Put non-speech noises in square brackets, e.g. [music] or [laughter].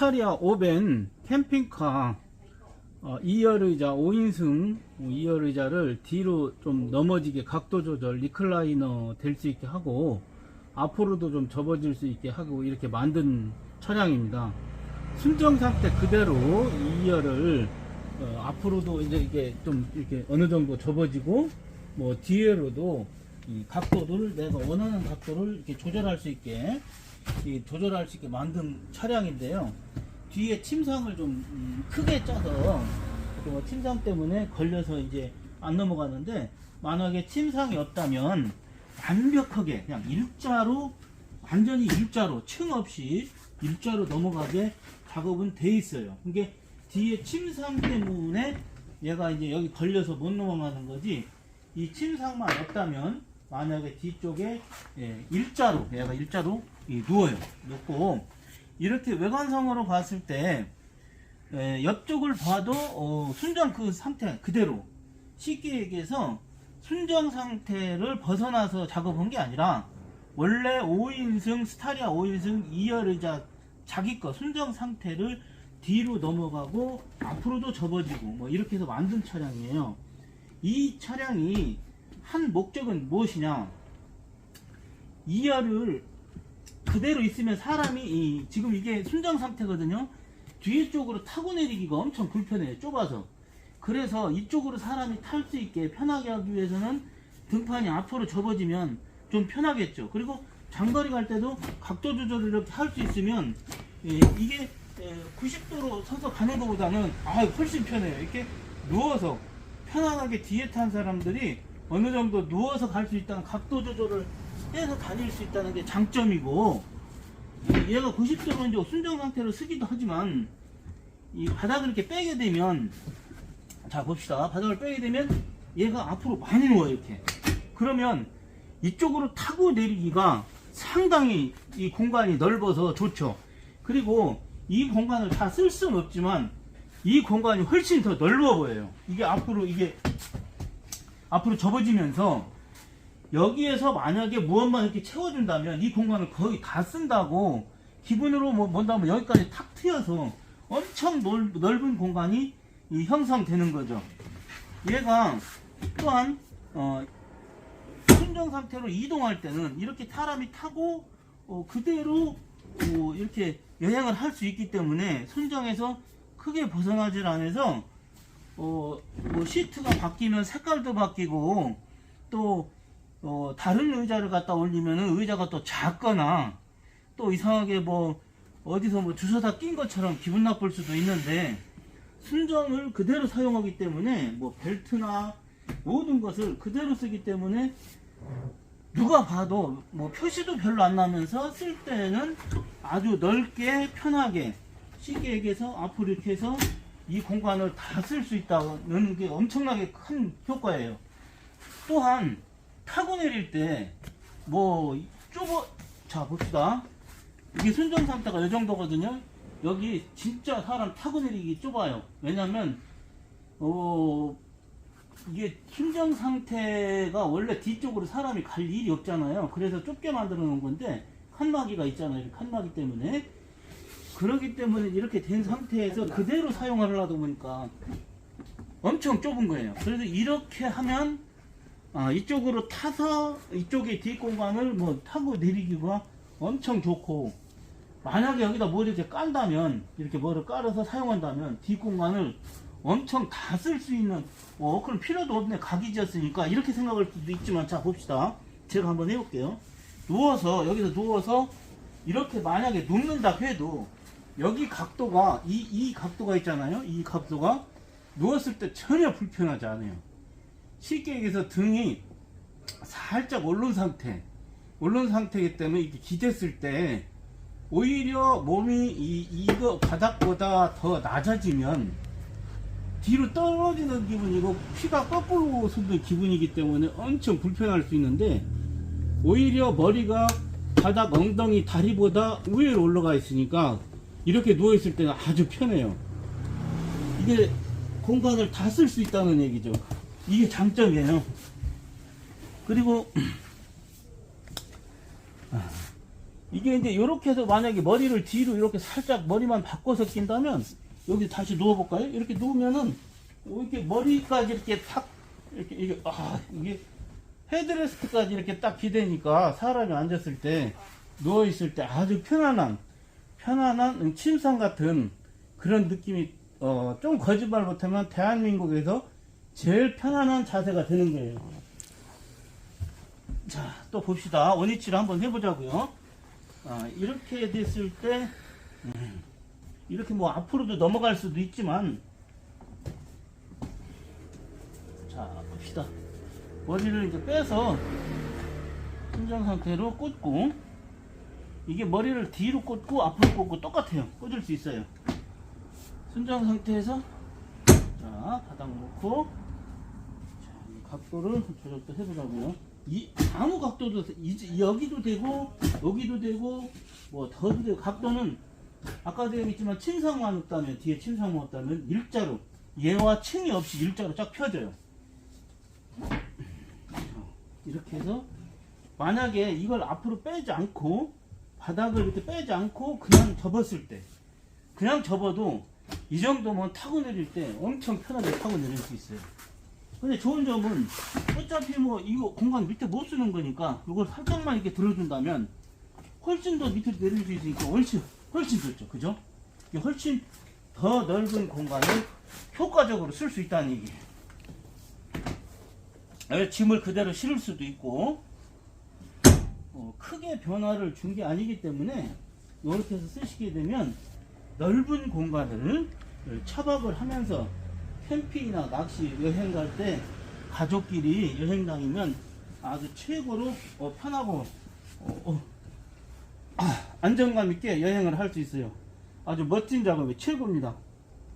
스타리아 오벤 캠핑카 어, 2열 의자 5인승 2열 의자를 뒤로 좀 넘어지게 각도 조절 리클라이너 될 수 있게 하고 앞으로도 좀 접어질 수 있게 하고 이렇게 만든 차량입니다. 순정 상태 그대로 2열을 어, 앞으로도 이제 이게 좀 이렇게 어느 정도 접어지고 뭐 뒤에로도 이 각도를 내가 원하는 각도를 이렇게 조절할 수 있게 이 조절할 수 있게 만든 차량인데요. 뒤에 침상을 좀 음, 크게 짜서 그 침상 때문에 걸려서 이제 안 넘어가는데 만약에 침상이 없다면 완벽하게 그냥 일자로 완전히 일자로 층 없이 일자로 넘어가게 작업은 돼 있어요. 이게 뒤에 침상 때문에 얘가 이제 여기 걸려서 못 넘어가는 거지 이 침상만 없다면 만약에 뒤쪽에 예, 일자로 얘가 일자로 이 누워요. 놓고 이렇게 외관상으로 봤을 때 예, 옆쪽을 봐도 어, 순정 그 상태 그대로 쉽게 얘기해서 순정 상태를 벗어나서 작업한 게 아니라 원래 5인승 스타리아 5인승 2열 의자 자기 거 순정 상태를 뒤로 넘어가고 앞으로도 접어지고 뭐 이렇게 해서 만든 차량이에요. 이 차량이 한 목적은 무엇이냐? 2열을 그대로 있으면 사람이 이- 지금 이게 순정 상태거든요. 뒤에 쪽으로 타고 내리기가 엄청 불편해요. 좁아서. 그래서 이쪽으로 사람이 탈 수 있게 편하게 하기 위해서는 등판이 앞으로 접어지면 좀 편하겠죠. 그리고 장거리 갈 때도 각도 조절을 이렇게 할 수 있으면 예, 이게 90도로 서서 가는 것보다는 아, 훨씬 편해요. 이렇게 누워서 편안하게 뒤에 탄 사람들이 어느 정도 누워서 갈 수 있다는 각도 조절을 해서 다닐 수 있다는 게 장점이고 얘가 90도로 이제 순정 상태로 쓰기도 하지만 이 바닥을 이렇게 빼게 되면 자 봅시다. 바닥을 빼게 되면 얘가 앞으로 많이 누워요 이렇게. 그러면 이쪽으로 타고 내리기가 상당히 이 공간이 넓어서 좋죠. 그리고 이 공간을 다 쓸 수는 없지만 이 공간이 훨씬 더 넓어 보여요. 이게 앞으로 이게 앞으로 접어지면서 여기에서 만약에 무엇만 이렇게 채워준다면 이 공간을 거의 다 쓴다고 기분으로 뭐 뭔다면 여기까지 탁 트여서 엄청 넓, 넓은 공간이 이 형성되는 거죠. 얘가 또한 어, 순정 상태로 이동할 때는 이렇게 사람이 타고 어, 그대로 어, 이렇게 여행을 할 수 있기 때문에 순정에서 크게 벗어나질 않아서 어, 뭐 시트가 바뀌면 색깔도 바뀌고 또 어, 다른 의자를 갖다 올리면은 의자가 또 작거나 또 이상하게 뭐 어디서 뭐 주워다 낀 것처럼 기분 나쁠 수도 있는데 순정을 그대로 사용하기 때문에 뭐 벨트나 모든 것을 그대로 쓰기 때문에 누가 봐도 뭐 표시도 별로 안 나면서 쓸 때는 아주 넓게 편하게 얘기해서 앞으로 이렇게 해서 이 공간을 다 쓸 수 있다는 게 엄청나게 큰 효과예요. 또한 타고 내릴 때 뭐 좁어 자 봅시다. 이게 순정 상태가 이 정도거든요. 여기 진짜 사람 타고 내리기 좁아요. 왜냐면 어 이게 순정 상태가 원래 뒤쪽으로 사람이 갈 일이 없잖아요. 그래서 좁게 만들어 놓은 건데 칸막이가 있잖아요. 칸막이 때문에 그러기 때문에 이렇게 된 상태에서 그대로 사용을 하다 보니까 엄청 좁은 거예요. 그래서 이렇게 하면 아, 이쪽으로 타서 이쪽에 뒷공간을 뭐 타고 내리기가 엄청 좋고 만약에 여기다 뭐 이렇게 깐다면 이렇게 뭐를 깔아서 사용한다면 뒷공간을 엄청 다 쓸 수 있는 어 그럼 필요도 없네. 각이 지었으니까 이렇게 생각할 수도 있지만 자 봅시다. 제가 한번 해볼게요. 누워서 여기서 누워서 이렇게 만약에 눕는다 해도 여기 각도가 이, 이 각도가 있잖아요. 이 각도가 누웠을 때 전혀 불편하지 않아요. 쉽게 얘기해서 등이 살짝 오른 상태 오른 상태이기 때문에 이렇게 기댔을 때 오히려 몸이 이, 이거 바닥보다 더 낮아지면 뒤로 떨어지는 기분이고 피가 거꾸로 솟는 기분이기 때문에 엄청 불편할 수 있는데 오히려 머리가 바닥 엉덩이 다리보다 위로 올라가 있으니까 이렇게 누워 있을 때는 아주 편해요. 이게 공간을 다 쓸 수 있다는 얘기죠. 이게 장점이에요. 그리고 [clears throat] 아, 이게 이제 이렇게 해서 만약에 머리를 뒤로 이렇게 살짝 머리만 바꿔서 낀다면 여기 다시 누워볼까요? 이렇게 누우면은 이렇게 머리까지 이렇게 탁 이렇게 이게 아 이게 헤드레스트까지 이렇게 딱 기대니까 사람이 앉았을 때 누워 있을 때 아주 편안한 편안한 침상 같은 그런 느낌이 어, 좀 거짓말 못하면 대한민국에서 제일 편안한 자세가 되는 거예요. 자, 또 봅시다. 원위치를 한번 해보자고요. 아, 이렇게 됐을 때 음, 이렇게 뭐 앞으로도 넘어갈 수도 있지만 자, 봅시다. 머리를 이제 빼서 순정 상태로 꽂고 이게 머리를 뒤로 꽂고 앞으로 꽂고 똑같아요. 꽂을 수 있어요. 순정 상태에서 자 바닥 놓고 자, 이 각도를 조절도 해보자고요. 이 아무 각도도 돼. 이- 여기도 되고 여기도 되고 뭐 더도 되고 각도는 아까도 얘기했지만 침상만 없다면 뒤에 침상만 없다면 일자로 얘와 층이 없이 일자로 쫙 펴져요. 이렇게 해서 만약에 이걸 앞으로 빼지 않고 바닥을 이렇게 빼지 않고 그냥 접었을 때 그냥 접어도 이 정도면 타고 내릴 때 엄청 편하게 타고 내릴 수 있어요. 근데 좋은 점은 어차피 뭐 이거 공간 밑에 못 쓰는 거니까 이걸 살짝만 이렇게 들어준다면 훨씬 더 밑으로 내릴 수 있으니까 훨씬 훨씬 좋죠. 그죠? 이게 훨씬 더 넓은 공간을 효과적으로 쓸 수 있다는 얘기예요. 짐을 그대로 실을 수도 있고 어, 크게 변화를 준 게 아니기 때문에 이렇게 해서 쓰시게 되면 넓은 공간을 차박을 하면서 캠핑이나 낚시 여행 갈 때 가족끼리 여행 다니면 아주 최고로 어, 편하고 어, 어, 아, 안정감 있게 여행을 할 수 있어요. 아주 멋진 작업이 최고입니다.